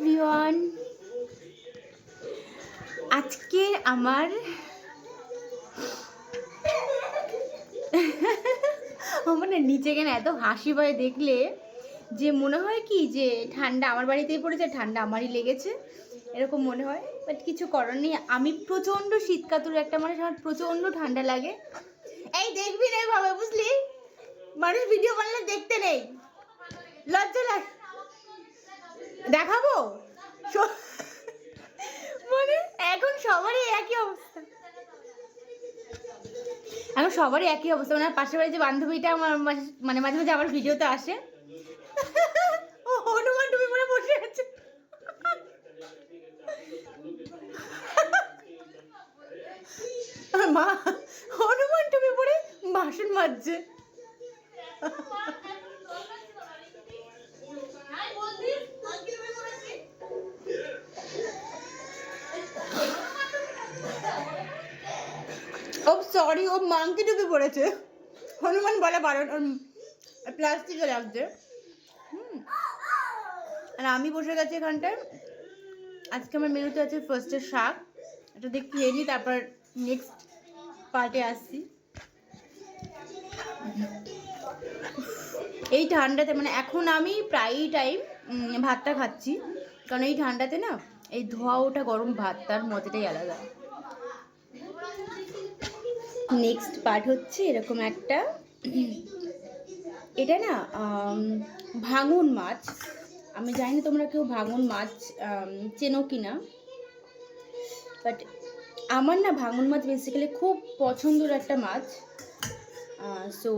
Everyone. আজকে আমার আমার না নিচে কেন এত হাসি পায় দেখলে যে মনে হয় কি যে ঠান্ডা আমার বাড়িতেই পড়েছে, ঠান্ডা আমারই লেগেছে, এরকম মনে হয়। বাট কিছু করার নেই। আমি প্রচণ্ড শীতকাতুর একটা মানুষ, আমার প্রচণ্ড ঠান্ডা লাগে। এই দেখবি না ভাবে বুঝলি? মানুষ ভিডিও বানালে দেখতে নেই। লজ্জা লাগ। দেখাবো? মানে এখন সবারই একই অবস্থা। এখন সবারই একই অবস্থা। মানে পাশের বাড়ির যে বান্ধবীটা আমার মানে মাঝে মাঝে আমার ভিডিওতে আসে। ও হনুমান তুমি মনে বসে আছে। মা, হনুমান তুমি পরে বাসন মাজছে সরি ও মাংকি ডুবে পড়েছে। হনুমান বলে, বারণ প্লাস্টিকে লাগছে। আর আমি বসে গেছি এখানটায়। আজকে আমার মেনুতে আছে ফার্স্টে শাক। এটা দিয়ে খেয়ে নিই, তারপর নেক্সট পার্টে আসছি। এই ঠান্ডাতে মানে এখন আমি প্রায়ই টাইম ভাতটা খাচ্ছি। কারণ এই ঠান্ডাতে না, এই ধোয়া ওঠা গরম ভাত, তার মজাটাই আলাদা। নেক্সট পার্ট হচ্ছে এরকম একটা, এটা না ভাঙন মাছ। আমি জানি না তোমরা কেউ ভাঙন মাছ চেনো কি না বাট আমার না ভাঙন মাছ বেসিক্যালি খুব পছন্দের একটা মাছ। সো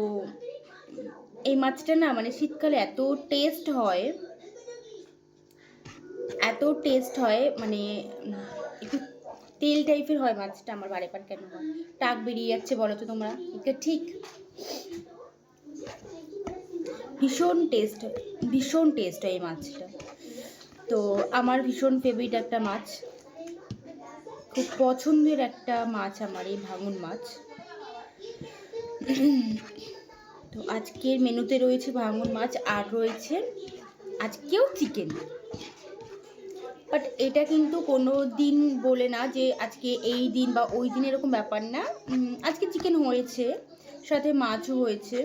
এই মাছটা না মানে শীতকালে এত টেস্ট হয়, এত টেস্ট হয় মানে একটু তেল টাইপের হয় মাছটা আমার বারে বার কেন হয়? টাক বেরিয়ে যাচ্ছে বলো তো তোমরা। এটা ঠিক। ভীষণ টেস্ট ভীষণ টেস্ট হয় এই মাছটা। তো আমার ভীষণ ফেভারিট একটা মাছ। খুব পছন্দের একটা মাছ আমার এই ভাঙন মাছ। তো আজকের মেনুতে রয়েছে ভাঙন মাছ আর রয়েছে আজকেও চিকেন বাট এটা কিন্তু কোনো দিন বলে না যে আজকে এই দিন বা ওই দিন এরকম ব্যাপার না। আজকে চিকেন হয়েছে, সাথে মাছও হয়েছে।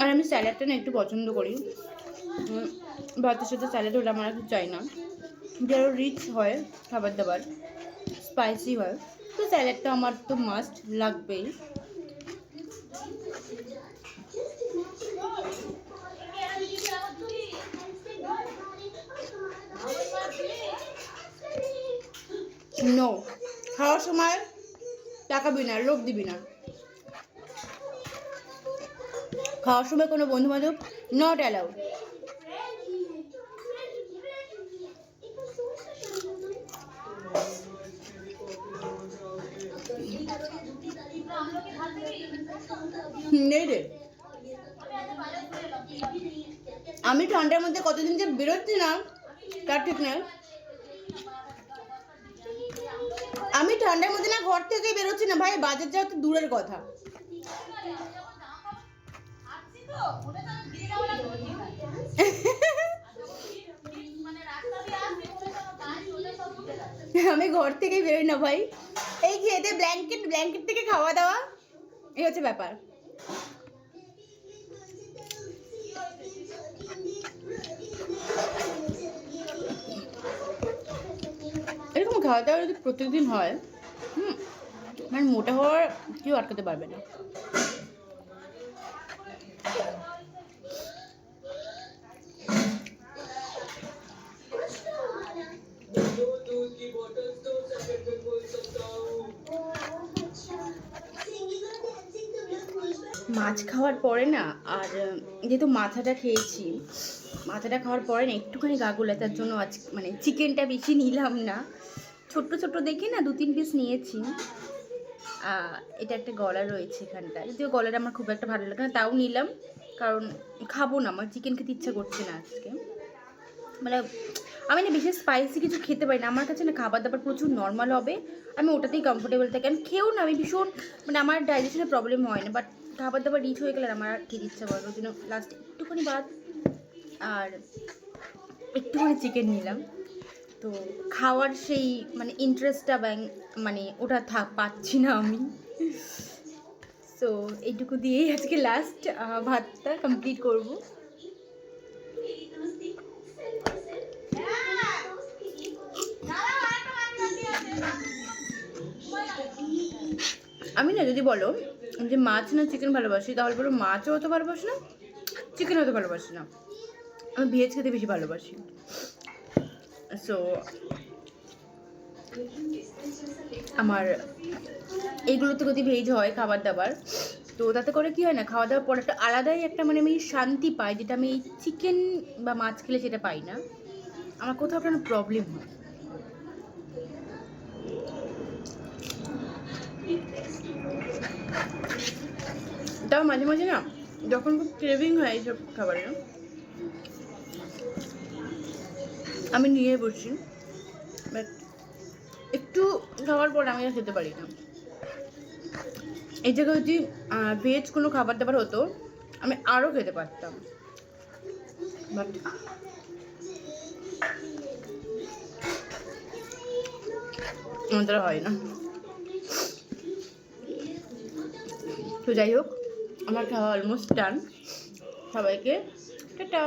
আর আমি স্যালাডটা না একটু পছন্দ করি। ভাতের সাথে স্যালাড হলে আমার চাই না। যারা রিচ হয়, খাবার দাবার স্পাইসি হয়। তো স্যালাডটা আমার তো মাস্ট লাগবেই। নো খাওয়ার সময় টাকাবি না, লোভ দিবি না। খাওয়ার সময় কোনো বন্ধু বান্ধব নট অ্যালাউড আমি ঠান্ডার মধ্যে কতদিন যে বেরোচ্ছি না, তার ঠিক নেই। আমি ঠান্ডার মধ্যে না ঘর থেকে বেরোচ্ছি না, ভাই, বাজার যাওয়া তো দূরের কথা। আমি ঘর থেকেই বেরোই না, ভাই। এই খেতে ব্ল্যাঙ্কেট ব্ল্যাঙ্কেট থেকে খাওয়া দাওয়া? এই হচ্ছে ব্যাপার। এরকম খাওয়া দাওয়া যদি প্রত্যেকদিন হয়, হুম মানে মোটা হওয়ার কেউ আটকাতে পারবে না। মাছ খাওয়ার পরে না, আর যেহেতু মাথাটা খেয়েছি, মাথাটা খাওয়ার পরে না একটুখানি গা গোলাতার জন্য আজ মানে চিকেনটা বেশি নিলাম না। ছোট্ট ছোট্ট দেখে না দু তিন পিস নিয়েছি। এটা একটা গলা রয়েছে এখানটা যদিও গলাটা আমার খুব একটা ভালো লাগে না, তাও নিলাম। কারণ খাব না, আমার চিকেন খেতে ইচ্ছা করছে না আজকে। মানে আমি না বেশি স্পাইসি কিছু খেতে পারি না। আমার কাছে না খাবার দাবার প্রচুর নর্মাল হবে। আমি ওটাতেই কমফোর্টেবল থাকি। আমি খেয়েও না, আমি ভীষণ মানে আমার ডাইজেশনের প্রবলেম হয় না। বাট খাবার দাবার রিচ হয়ে গেলে আমার আর খেতে ইচ্ছা করে ওই জন্য লাস্ট একটুখানি ভাত আর একটুখানি চিকেন নিলাম। তো খাওয়ার সেই মানে ইন্টারেস্টটা ব্যাং মানে ওটা থাক, পাচ্ছি না আমি। সো এইটুকু দিয়েই আজকে লাস্ট ভাতটা কমপ্লিট করব। আমি না, যদি বলো যে মাছ না চিকেন ভালোবাসি, তাহলে বলো মাছও অত ভালোবাসি না চিকেন অত ভালোবাসি না। আমি ভেজ খেতে বেশি ভালোবাসি। সো আমার এইগুলোতে যদি ভেজ হয় খাবার দাবার তো তাতে করে কি হয় না খাওয়া দাওয়ার পর একটা আলাদাই একটা মানে আমি শান্তি পাই, যেটা আমি চিকেন বা মাছ খেলে সেটা পাই না। আমার কোথাও একটা প্রবলেম হয়। তাও মাঝে মাঝে না যখন খুব ক্রেভিং হয় এইসব খাবারের আমি নিয়ে বসি। বাট একটু খাওয়ার পর আমি আর খেতে পারি না। এই জায়গায় যদি ভেজ কোনো খাবার দাবার হতো, আমি আরও খেতে পারতাম। বাট আমাদের হয় না। তো যাই হোক আমার খাওয়া অলমোস্ট ডান সবাইকে টাটা।